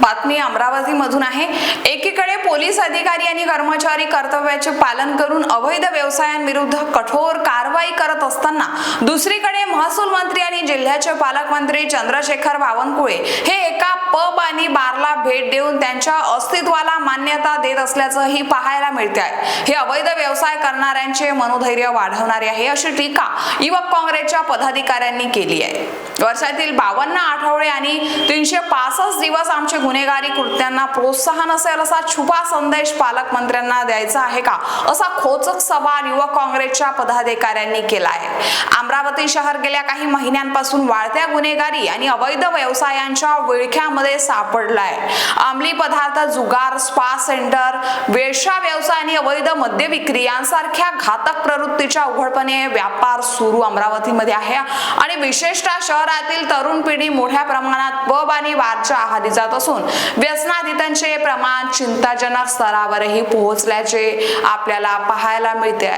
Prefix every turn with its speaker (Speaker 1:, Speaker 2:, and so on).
Speaker 1: बातमी अमरावतीमधून आहे. एकीकडे पोलीस अधिकारी आणि कर्मचारी कर्तव्याचे पालन करून अवैध व्यवसायांविरुद्ध कठोर कारवाई करत असताना दुसरीकडे महसूल मंत्री आणि जिल्ह्याचे पालकमंत्री चंद्रशेखर बावनकुळे हे एका पब आणि बारला भेट देऊन त्यांच्या अस्तित्वाला मान्यता देत असल्याचंही पाहायला मिळते आहे हे अवैध व्यवसाय करणाऱ्यांचे मनोधैर्य वाढवणारे आहे अशी टीका युवक काँग्रेसच्या पदाधिकाऱ्यांनी केली आहे. वर्षातील बावन्न आठवडे आणि तीनशे पासष्ट दिवस आमचे गुन्हेगारी कृत्यांना प्रोत्साहन असेल असा छुपा संदेश पालकमंत्र्यांना द्यायचा आहे का? असा खोचक सवाल युवक काँग्रेसच्या पदाधिकाऱ्यांनी केला आहे अमरावती शहर गेल्या काही महिन्यांपासून वाढत्या गुन्हेगारी आणि अवैध व्यवसायांच्या विळख्यामध्ये सापडला आहे अंमली पदार्थ जुगार स्पा सेंटर वेश्या व्यवसाय आणि अवैध मद्य विक्री यांसारख्या घातक प्रवृत्तीच्या उघडपणे व्यापार सुरू अमरावतीमध्ये आहे. आणि विशेषतः शहरातील तरुण पिढी मोठ्या प्रमाणात पब आणि बारच्या आहारी जात असून व्यसनाधितांचे प्रमाण चिंताजनक स्तरावरही पोहोचल्याचे आपल्याला पाहायला मिळते